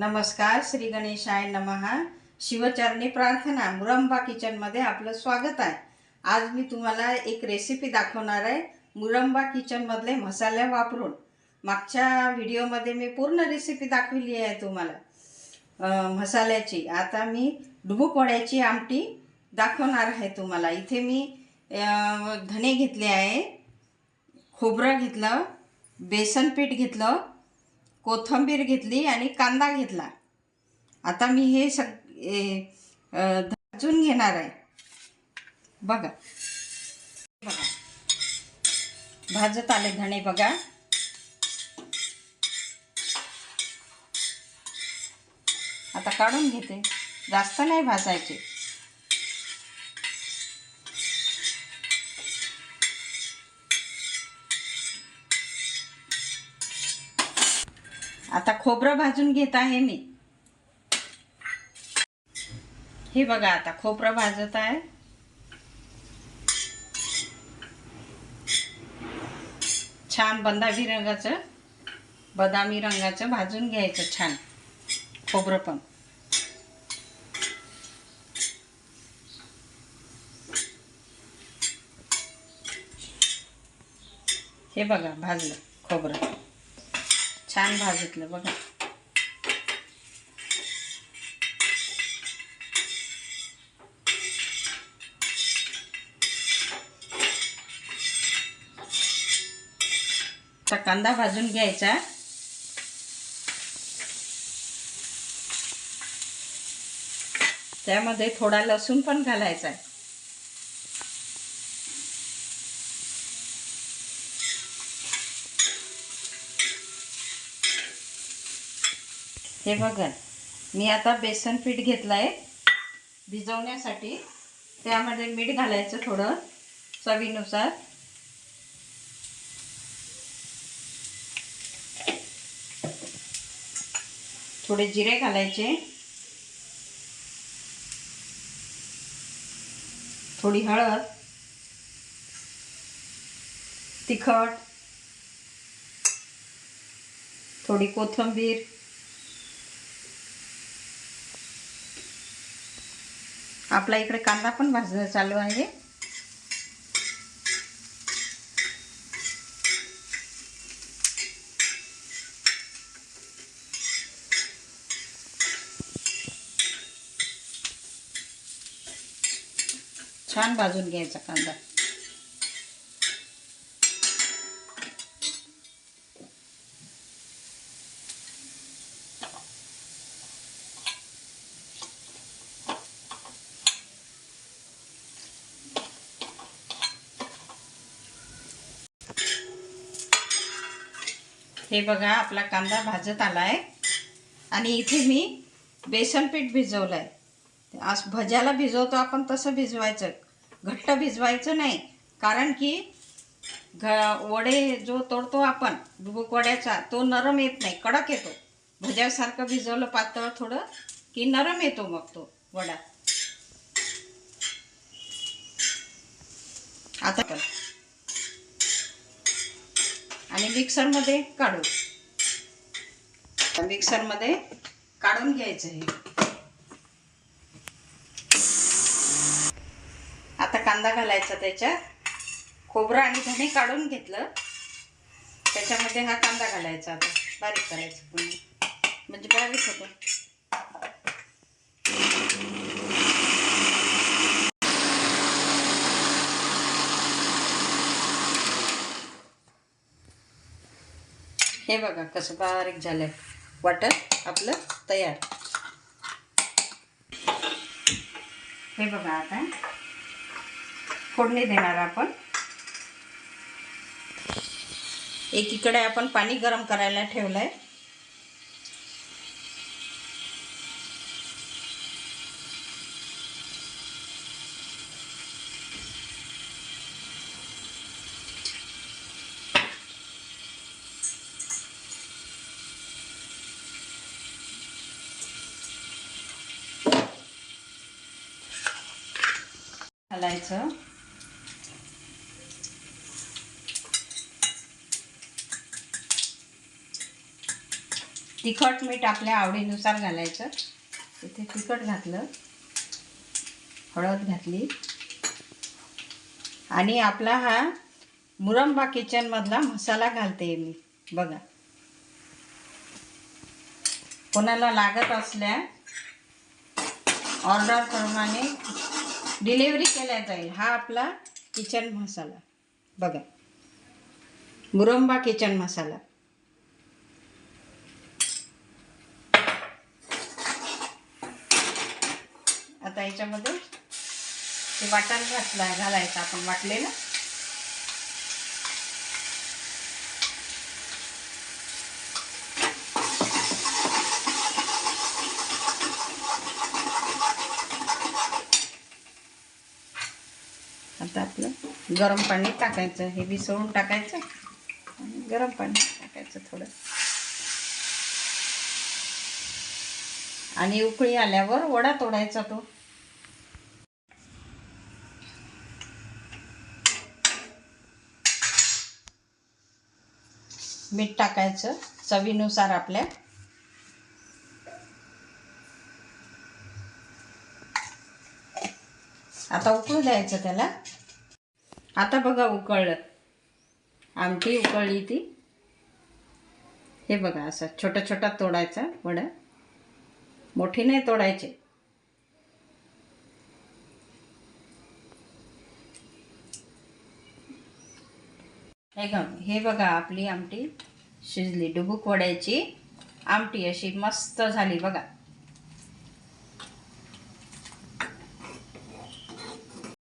नमस्कार श्री गणेशाय नमहा. शिवचरणी प्रार्थना मुरंबा किचनमध्ये आपलं स्वागत आहे. आज मी तुम्हाला एक रेसिपी दाखवणार आहे मुरंबा किचनमधले मसाले वापरून. मागच्या व्हिडिओमध्ये मी पूर्ण रेसिपी दाखवली आहे तुम्हाला. मसाल्याची. आता मी डुबुक वड्याची आमटी दाखवणार आहे तुम्हाला. इथे मी धने धणे घेतले आहे खोबरं घेतलं बेसन पीठ घेतलं कोथिंबीर घेतली आणि कांदा घेतला. आता मी हे सग ए, भाजून घेणार आहे. बघा. बघा. भाजत आले धणे बघा. आता काढून घेते. जास्त नाही भाजायचे. आता खोबरं भाजून घेत आहे मी. हे बघा आता खोबरं भाजत आहे. छान बंदाबी रंगाचं बदामी रंगाचं भाजून घ्यायचं छान खोबरं पण. हे बघा भाजलं खोबरं. छान भाजतलं बघा. आता कांदा भाजून घ्यायचा. त्यामध्ये थोडा लसूण पण घालायचा आहे. हे बघा. मी आता बेसन पीठ घेतलं आहे भिजवण्यासाठी त्यामध्ये मीठ घालायचं थोडं चवीनुसार. थोडे जिरे घालायचे. थोडी हळद. तिखट. थोडी कोथिंबीर. आपला इकडे कांदा पण भाजणं चालू आहे. छान भाजून घ्यायचा कांदा. हे बघा आपला कांदा भाजत आला आहे आणि इथे मी बेसन पीठ भिजवलं आहे आज भज्याला भिजवतो आपण तसं भिजवायचं. घट्ट भिजवायचं नाही कारण की घ वडे जो तोडतो आपण डुबुक वड्याचा तो नरम येत नाही कडक येतो. भज्यासारखं भिजवलं पातळ थोडं की नरम येतो मग तो वडा. आता आणि मिक्सरमध्ये काढू मिक्सरमध्ये काढून घ्यायचं हे. आता कांदा घालायचा त्याच्यात. खोबरं आणि धणे काढून घेतलं. त्याच्यामध्ये हा कांदा घालायचा आता. बारीक करायचा पुन्हा म्हणजे बारीक होतो. हे बघा कसं बारीक झालं आहे वाटर आपलं तयार. हे बघा आता. फोडणी देणार आपण. एकीकडे आपण पाणी गरम करायला ठेवलं आहे घालायचं तिखट मीठ आपल्या आवडीनुसार घालायचं. इथे तिखट घातलं. हळद घातली. आणि आपला हा मुरंबा किचनमधला मसाला घालते मी. बघा. कोणाला लागत असल्या ऑर्डरप्रमाणे डिलिव्हरी केल्या जाईल हा आपला किचन मसाला. बघा. मुरंबा किचन मसाला. आता याच्यामध्ये ते वाटण घातला घालायचं आपण वाटलेलं. आता आपलं गरम पाणी टाकायचं हे विसळून टाकायचं आणि गरम पाणी टाकायचं थोडं. आणि उकळी आल्यावर वडा तोडायचा तो. मीठ टाकायचं चवीनुसार आपल्या आता उकळू द्यायचं त्याला. आता बघा उकळलं. आमटी उकळली ती. हे बघा असं छोटा छोटा तोडायचा वडा. मोठी नाही तोडायचे. हे ग हे बघा आपली आमटी शिजली. डुबूक वड्याची आमटी अशी मस्त झाली बघा.